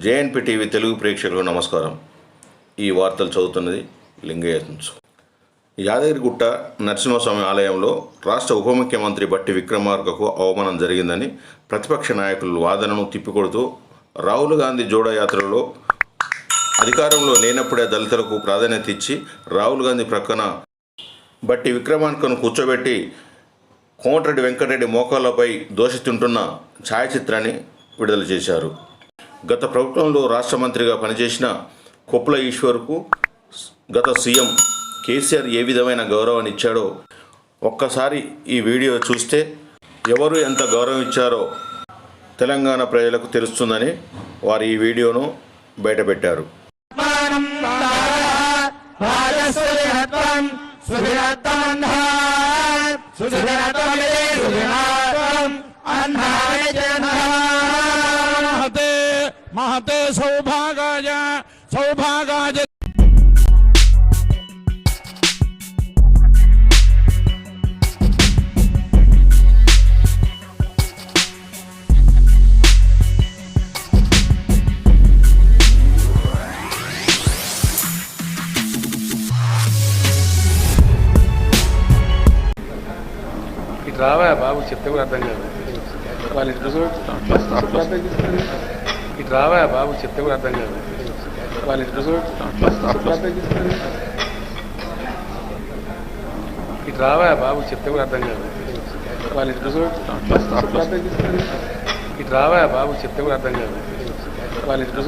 JNP TV Telugu ప్రేక్షకులకు నమస్కారం. ఈ వార్తలు చదువుతున్నది లింగయ్య యాదగిరిగుట్ట నరసింహస్వామి ఆలయంలో రాష్ట్ర ఉప ముఖ్యమంత్రి బట్టి విక్రమార్కకు అవమానం జరిగిందని ప్రతిపక్ష నాయకులు వాదనను తిప్పికొడుతూ రాహుల్ గాంధీ జోడో యాత్రలో అధికారంలో లేనప్పుడే దళితులకు ప్రాధాన్యత ఇచ్చి రాహుల్ గాంధీ ప్రక్కన బట్టి విక్రమార్కను కూర్చోబెట్టి కోమటిరెడ్డి వెంకటరెడ్డి మోకాళ్ళపై దోషిస్తుంటున్న ఛాయాచిత్రాన్ని విడుదల చేశారు. గత ప్రభుత్వంలో రాష్ట్ర మంత్రిగా పనిచేసిన కొప్పుల ఈశ్వర్కు గత సీఎం కేసీఆర్ ఏ విధమైన గౌరవాన్ని ఇచ్చాడో ఒక్కసారి ఈ వీడియో చూస్తే ఎవరు ఎంత గౌరవం ఇచ్చారో తెలంగాణ ప్రజలకు తెలుస్తుందని వారు ఈ వీడియోను బయటపెట్టారు. महते सौभागाय सौभागाय ఇటు రావా బాబు చెప్తే కూడా అర్థం కాదు వాళ్ళు ఇటు చూడు. ఇటు రావా? బాబు చెప్తే కూడా అర్థం కాదు. వాళ్ళు ఇటు ఇటు రావా? బాబు చెప్తే కూడా అర్థం కాదు. వాళ్ళు ఇటు ఇటు రావా? బాబు చెప్తే కూడా అర్థం కాదు. వాళ్ళు ఇటు